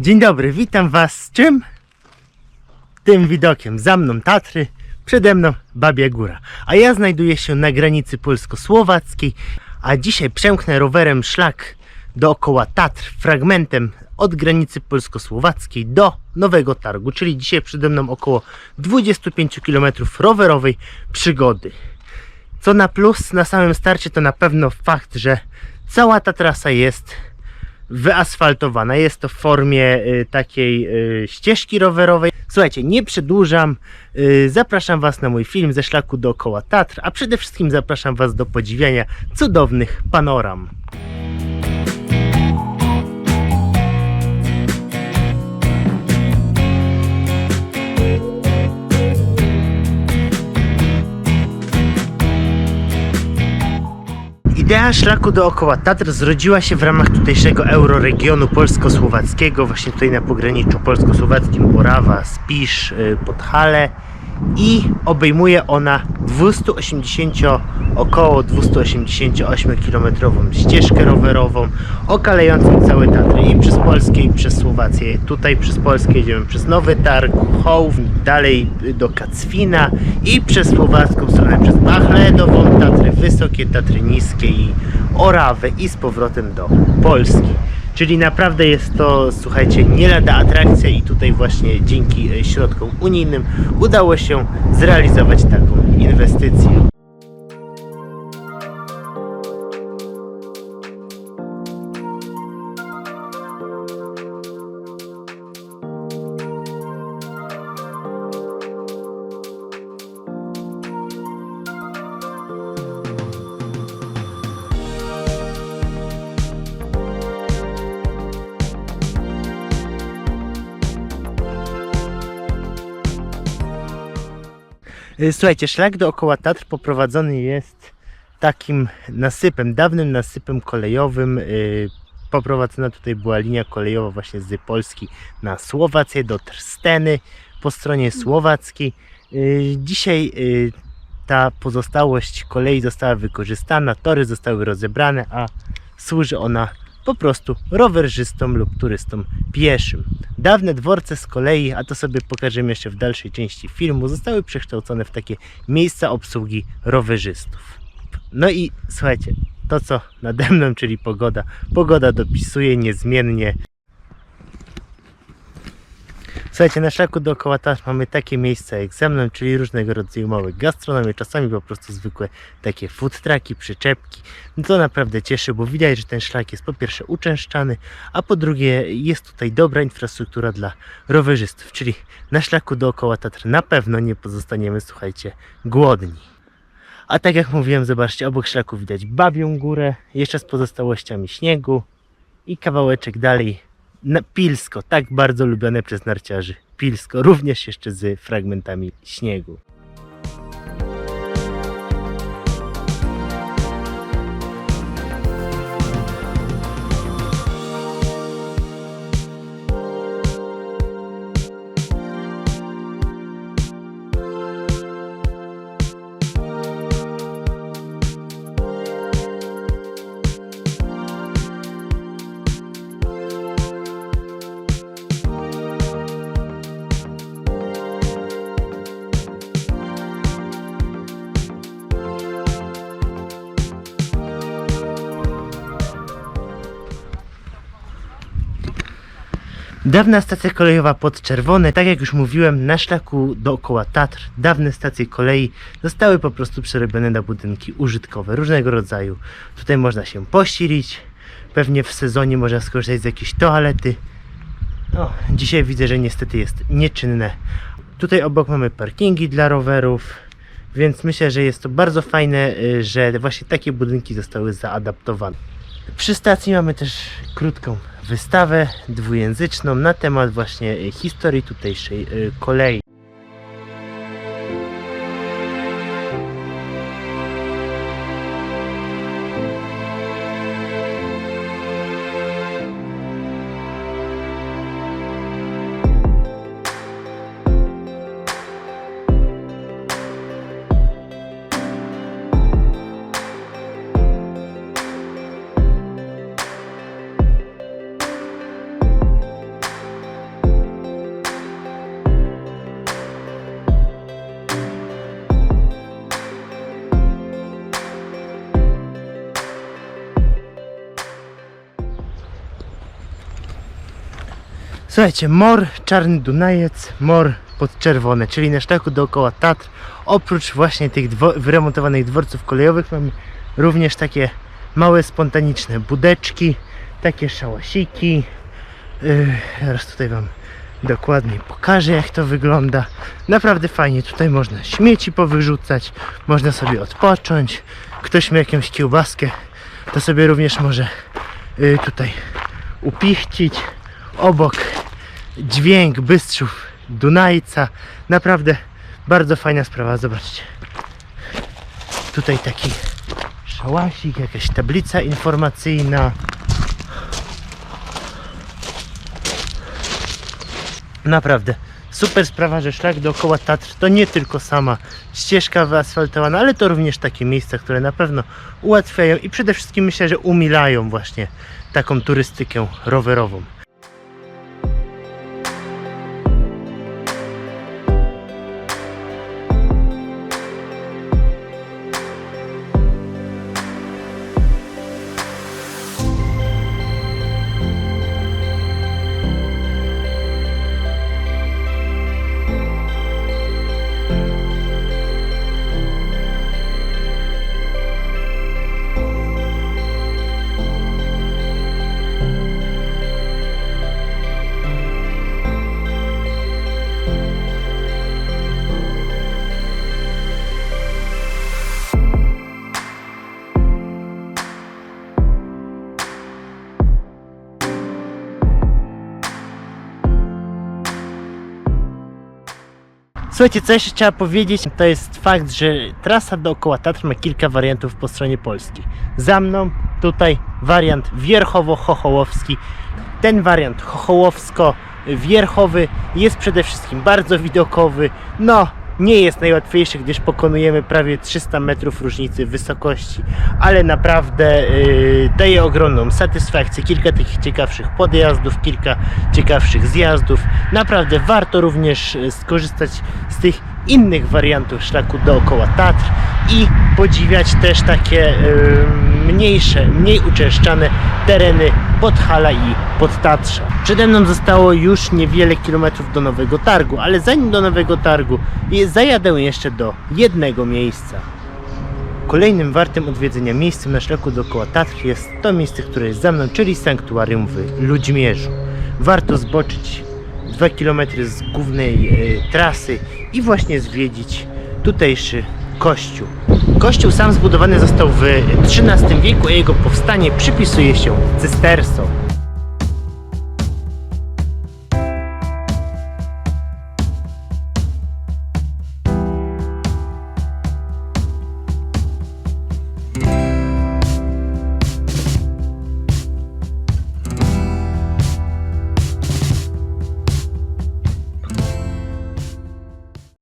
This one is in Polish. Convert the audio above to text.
Dzień dobry, witam Was z czym? Tym widokiem. Za mną Tatry, przede mną Babia Góra. A ja znajduję się na granicy polsko-słowackiej, a dzisiaj przemknę rowerem szlak dookoła Tatr fragmentem od granicy polsko-słowackiej do Nowego Targu, czyli dzisiaj przede mną około 25 km rowerowej przygody. Co na plus na samym starcie to na pewno fakt, że cała ta trasa jest wyasfaltowana. Jest to w formie y, takiej y, ścieżki rowerowej. Słuchajcie, nie przedłużam. Y, zapraszam Was na mój film ze szlaku dookoła Tatr, a przede wszystkim zapraszam Was do podziwiania cudownych panoram. Idea szlaku dookoła Tatr zrodziła się w ramach tutejszego euroregionu polsko-słowackiego, właśnie tutaj na pograniczu polsko-słowackim Orawa, Spisz, y, Podhale i obejmuje ona 280, około 288 km ścieżkę rowerową okalającą całe Tatry i przez Polskę i przez Słowację. Tutaj przez Polskę jedziemy przez Nowy Targ, Hołw, dalej do Kacwina i przez słowacką stronę przez Bachledową, Tatry Wysokie, Tatry Niskie i Orawę i z powrotem do Polski. Czyli naprawdę jest to, słuchajcie, nie lada atrakcja i tutaj właśnie dzięki e, środkom unijnym udało się zrealizować taką inwestycję. Słuchajcie, szlak dookoła Tatr poprowadzony jest takim nasypem, dawnym nasypem kolejowym. y, Poprowadzona tutaj była linia kolejowa właśnie z Polski na Słowację do Trsteny po stronie słowackiej. Y, Dzisiaj y, ta pozostałość kolei została wykorzystana, tory zostały rozebrane, a służy ona po prostu rowerzystom lub turystom pieszym. Dawne dworce z kolei, a to sobie pokażemy jeszcze w dalszej części filmu, zostały przekształcone w takie miejsca obsługi rowerzystów. No i słuchajcie, to co nade mną, czyli pogoda. Pogoda dopisuje niezmiennie. Słuchajcie, na szlaku dookoła Tatr mamy takie miejsca jak ze mną, czyli różnego rodzaju małe gastronomie, czasami po prostu zwykłe takie food trucki, przyczepki. No to naprawdę cieszy, bo widać, że ten szlak jest po pierwsze uczęszczany, a po drugie jest tutaj dobra infrastruktura dla rowerzystów, czyli na szlaku dookoła Tatr na pewno nie pozostaniemy, słuchajcie, głodni. A tak jak mówiłem, zobaczcie, obok szlaku widać Babią Górę, jeszcze z pozostałościami śniegu i kawałeczek dalej Pilsko, tak bardzo lubione przez narciarzy. Pilsko, również jeszcze z fragmentami śniegu. Dawna stacja kolejowa Podczerwone, tak jak już mówiłem, na szlaku dookoła Tatr, dawne stacje kolei zostały po prostu przerobione na budynki użytkowe, różnego rodzaju. Tutaj można się posilić, pewnie w sezonie można skorzystać z jakiejś toalety. O, dzisiaj widzę, że niestety jest nieczynne. Tutaj obok mamy parkingi dla rowerów, więc myślę, że jest to bardzo fajne, y, że właśnie takie budynki zostały zaadaptowane. Przy stacji mamy też krótką wystawę dwujęzyczną na temat właśnie historii tutejszej y, kolei. Słuchajcie, mor Czarny Dunajec, mor podczerwone, czyli na szlaku dookoła Tatr. Oprócz właśnie tych dwo- wyremontowanych dworców kolejowych mamy również takie małe spontaniczne budeczki, takie szałasiki. Yy, teraz tutaj Wam dokładniej pokażę jak to wygląda. Naprawdę fajnie, tutaj można śmieci powyrzucać, można sobie odpocząć. Ktoś ma jakąś kiełbaskę, to sobie również może yy, tutaj upichcić. Obok dźwięk bystrzów Dunajca. Naprawdę bardzo fajna sprawa, zobaczcie. Tutaj taki szałasik, jakaś tablica informacyjna. Naprawdę super sprawa, że szlak dookoła Tatr to nie tylko sama ścieżka wyasfaltowana, ale to również takie miejsca, które na pewno ułatwiają i przede wszystkim myślę, że umilają właśnie taką turystykę rowerową. Słuchajcie, co jeszcze trzeba powiedzieć, to jest fakt, że trasa dookoła Tatr ma kilka wariantów po stronie polskiej. Za mną tutaj wariant wierchowo-chochołowski. Ten wariant chochołowsko-wierchowy jest przede wszystkim bardzo widokowy. No, nie jest najłatwiejszy, gdyż pokonujemy prawie 300 metrów różnicy wysokości, ale naprawdę yy, daje ogromną satysfakcję. Kilka takich ciekawszych podjazdów, kilka ciekawszych zjazdów. Naprawdę warto również yy, skorzystać z tych innych wariantów szlaku dookoła Tatr i podziwiać też takie yy, mniejsze, mniej uczęszczane tereny Podhala i Podtatrza. Przede mną zostało już niewiele kilometrów do Nowego Targu, ale zanim do Nowego Targu zajadę jeszcze do jednego miejsca. Kolejnym wartym odwiedzenia miejscem na szlaku dookoła Tatr jest to miejsce, które jest za mną, czyli sanktuarium w Ludźmierzu. Warto zboczyć 2 km z głównej e, trasy i właśnie zwiedzić tutejszy kościół. Kościół sam zbudowany został w XIII wieku, a jego powstanie przypisuje się cystersom.